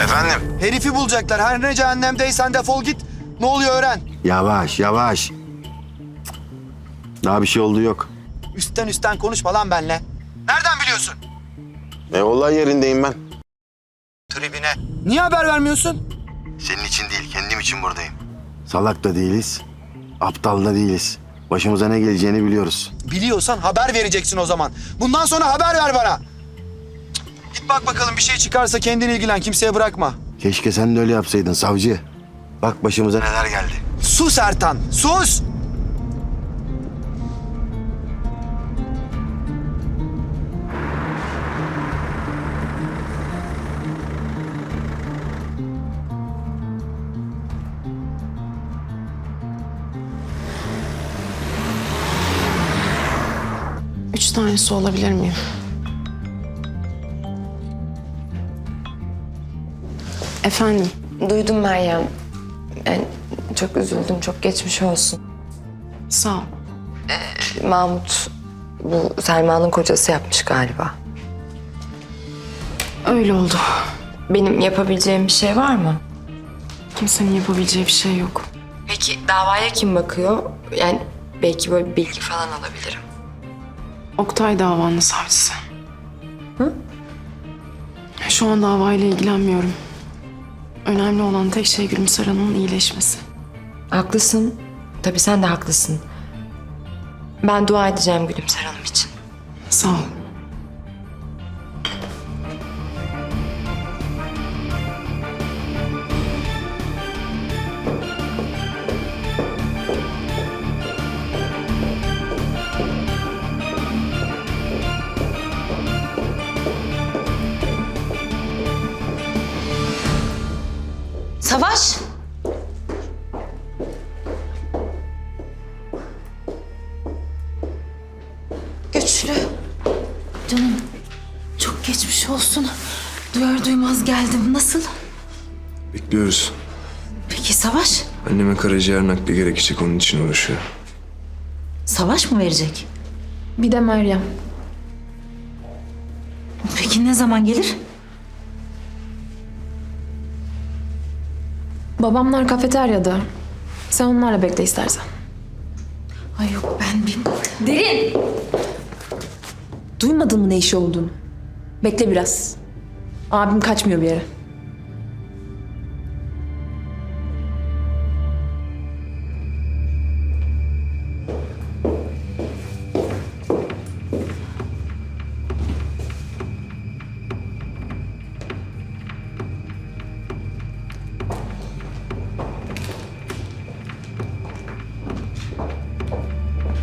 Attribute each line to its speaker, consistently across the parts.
Speaker 1: Efendim?
Speaker 2: Herifi bulacaklar. Her ne cehennemdeysen defol git. Ne oluyor öğren.
Speaker 3: Yavaş yavaş. Daha bir şey oldu yok.
Speaker 2: Üstten üstten konuşma lan benle. Nereden biliyorsun?
Speaker 1: E olay yerindeyim ben.
Speaker 2: Tribine. Niye haber vermiyorsun?
Speaker 1: Senin için değil, kendim için buradayım.
Speaker 3: Salak da değiliz. Aptal da değiliz. Başımıza ne geleceğini biliyoruz.
Speaker 2: Biliyorsan haber vereceksin o zaman. Bundan sonra haber ver bana. Git bak bakalım bir şey çıkarsa kendin ilgilen. Kimseye bırakma.
Speaker 3: Keşke sen de öyle yapsaydın savcı. Bak başımıza neler geldi.
Speaker 2: Sus Ertan. Sus.
Speaker 4: Üç tanesi olabilir miyim? Efendim,
Speaker 5: Duydum Meryem. Yani çok üzüldüm, çok geçmiş olsun.
Speaker 4: sağ ol.
Speaker 5: Mahmut bu Selma'nın kocası yapmış galiba.
Speaker 4: Öyle oldu.
Speaker 5: Benim yapabileceğim bir şey var mı?
Speaker 4: Kimsenin yapabileceği bir şey yok.
Speaker 5: Peki davaya kim bakıyor? Yani belki böyle bir bilgi falan alabilirim.
Speaker 4: Oktay davanın savcısı. Hı? Şu an davayla ilgilenmiyorum. Önemli olan tek şey Gülümser Hanım'ın iyileşmesi.
Speaker 5: Haklısın. Tabii sen de haklısın. Ben dua edeceğim Gülümser Hanım için.
Speaker 4: Sağ ol.
Speaker 6: Savaş. Güçlü. Canım çok geçmiş olsun. Duyar duymaz geldim. Nasıl?
Speaker 7: Bekliyoruz.
Speaker 6: Peki Savaş?
Speaker 7: Anneme karaciğer nakli gerekecek onun için uğraşıyor.
Speaker 6: Savaş mı verecek?
Speaker 5: Bir de Meryem.
Speaker 6: Peki ne zaman gelir?
Speaker 8: Babamlar kafeteryada. Sen onlarla bekle istersen.
Speaker 6: Ay yok ben bir...
Speaker 8: Derin! Duymadın mı ne işi olduğunu? Bekle biraz. Abim kaçmıyor bir yere.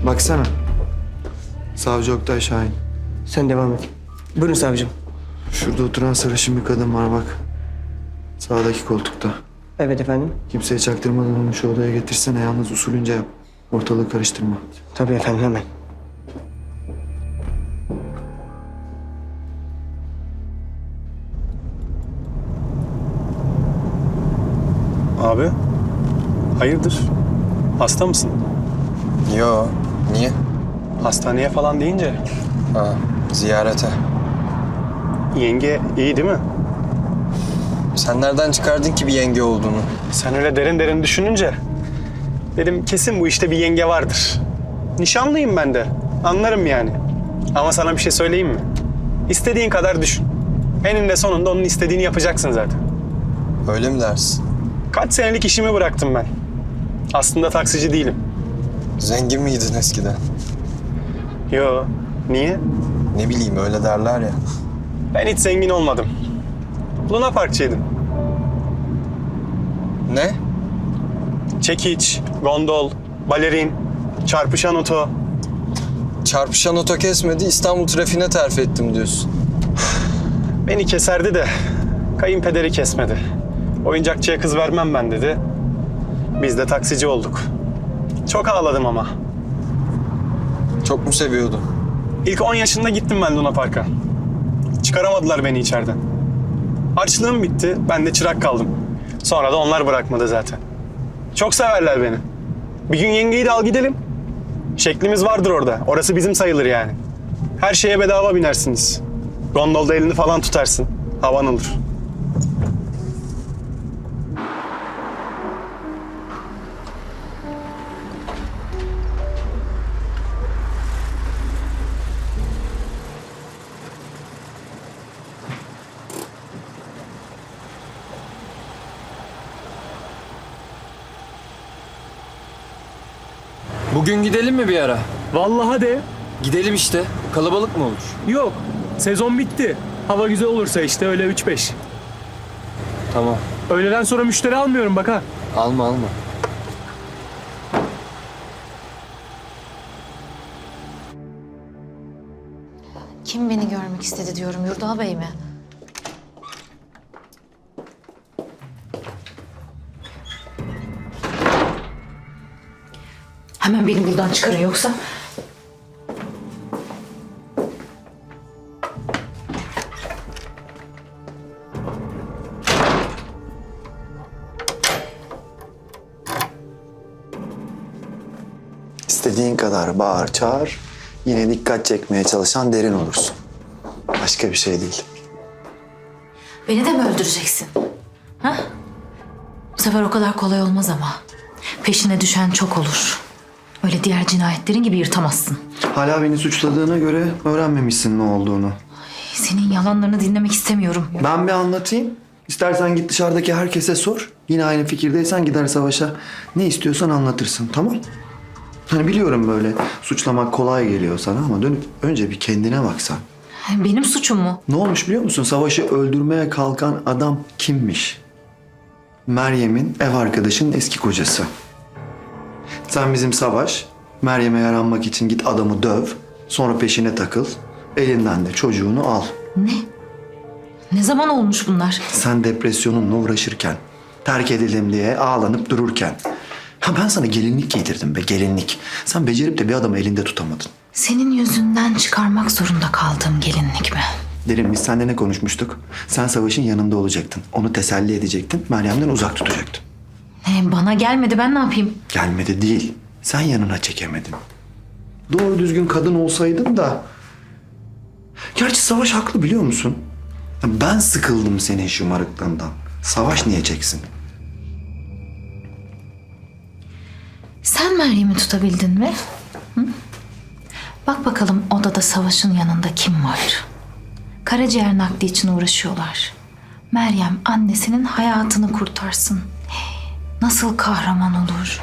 Speaker 2: Baksana. Savcı Oktay Şahin.
Speaker 9: Sen devam et. Buyurun savcım.
Speaker 2: Şurada oturan sarışın bir kadın var bak. Sağdaki koltukta.
Speaker 9: Evet efendim.
Speaker 2: Kimseye çaktırmadan onu şu odaya getirsene. Yalnız usulünce yap. Ortalığı karıştırma.
Speaker 9: Tabii efendim hemen.
Speaker 10: Abi, hayırdır? Hasta mısın?
Speaker 1: Yo, niye?
Speaker 10: Hastaneye falan deyince
Speaker 1: Ha, ziyarete.
Speaker 10: yenge iyi değil mi?
Speaker 1: Sen nereden çıkardın ki bir yenge olduğunu?
Speaker 10: Sen öyle derin derin düşününce dedim kesin bu işte bir yenge vardır. Nişanlıyım ben de. Anlarım yani. Ama sana bir şey söyleyeyim mi? İstediğin kadar düşün. Eninde sonunda onun istediğini yapacaksın zaten.
Speaker 1: Öyle mi dersin?
Speaker 10: Kaç senelik işimi bıraktım ben. Aslında taksici değilim.
Speaker 1: Zengin miydin eskiden?
Speaker 10: Yo, niye?
Speaker 1: Ne bileyim öyle derler ya.
Speaker 10: Ben hiç zengin olmadım. Luna Parkçıydım.
Speaker 1: Ne?
Speaker 10: Çekiç, gondol, balerin, çarpışan oto.
Speaker 1: Çarpışan oto kesmedi, İstanbul trafiğine terfi ettim diyorsun.
Speaker 10: Beni keserdi de kayınpederi kesmedi. Oyuncakçıya kız vermem ben dedi. Biz de taksici olduk. Çok ağladım ama.
Speaker 1: Çok mu seviyordun?
Speaker 10: İlk 10 yaşında gittim ben Luna Park'a. Çıkaramadılar beni içeriden. Harçlığım bitti, ben de çırak kaldım. Sonra da onlar bırakmadı zaten. Çok severler beni. Bir gün yengeyi de al gidelim. Şeklimiz vardır orada. Orası bizim sayılır yani. Her şeye bedava binersiniz. Gondolda elini falan tutarsın. Havan olur.
Speaker 1: Bugün gidelim mi bir ara?
Speaker 10: Vallahi de
Speaker 1: Gidelim işte. Kalabalık mı olur?
Speaker 10: yok. Sezon bitti. Hava güzel olursa işte öyle 3-5.
Speaker 1: Tamam.
Speaker 10: Öğleden sonra müşteri almıyorum bak ha.
Speaker 1: Alma alma.
Speaker 6: Kim beni görmek istedi diyorum Yurdal Bey mi? Hemen beni buradan çıkarın yoksa.
Speaker 2: İstediğin kadar bağır çağır. Yine dikkat çekmeye çalışan derin olursun. Başka bir şey değil.
Speaker 6: Beni de mi öldüreceksin? Ha? Bu sefer o kadar kolay olmaz ama. Peşine düşen çok olur. Öyle diğer cinayetlerin gibi yırtamazsın.
Speaker 2: Hala beni suçladığına göre öğrenmemişsin ne olduğunu.
Speaker 6: Senin yalanlarını dinlemek istemiyorum.
Speaker 2: Ben bir anlatayım. İstersen git dışarıdaki herkese sor. Yine aynı fikirdeysen gider savaşa. Ne istiyorsan anlatırsın tamam? Hani biliyorum böyle suçlamak kolay geliyor sana ama dönüp önce bir kendine baksan.
Speaker 6: Benim suçum mu?
Speaker 2: Ne olmuş biliyor musun? Savaşı öldürmeye kalkan adam kimmiş? Meryem'in ev arkadaşının eski kocası. Sen bizim Savaş, Meryem'e yaranmak için git adamı döv, sonra peşine takıl, elinden de çocuğunu al.
Speaker 6: Ne? Ne zaman olmuş bunlar?
Speaker 2: Sen depresyonunla uğraşırken, terk edildim diye ağlanıp dururken. Ha ben sana gelinlik giydirdim be gelinlik. Sen becerip de bir adamı elinde tutamadın.
Speaker 6: Senin yüzünden çıkarmak zorunda kaldığım gelinlik mi?
Speaker 2: Derin biz seninle ne konuşmuştuk? Sen Savaş'ın yanında olacaktın. Onu teselli edecektin. Meryem'den uzak tutacaktın.
Speaker 6: Ne, bana gelmedi ben ne yapayım?
Speaker 2: Gelmedi değil. Sen yanına çekemedin. Doğru düzgün kadın olsaydın da... Gerçi Savaş haklı biliyor musun? Ben sıkıldım senin şımarıklığından. Savaş niye çeksin?
Speaker 6: Sen Meryem'i tutabildin mi? Hı? Bak bakalım odada savaşın yanında kim var? Karaciğer nakli için uğraşıyorlar. Meryem annesinin hayatını kurtarsın. Nasıl kahraman olur?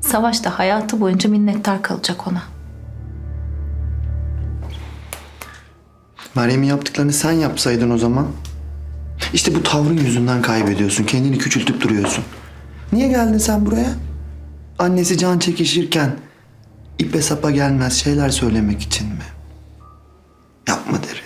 Speaker 6: Savaş da hayatı boyunca minnettar kalacak ona.
Speaker 2: Meryem'in yaptıklarını sen yapsaydın o zaman. İşte bu tavrın yüzünden kaybediyorsun. Kendini küçültüp duruyorsun. Niye geldin sen buraya? Annesi can çekişirken ipe sapa gelmez şeyler söylemek için mi? Yapma derin.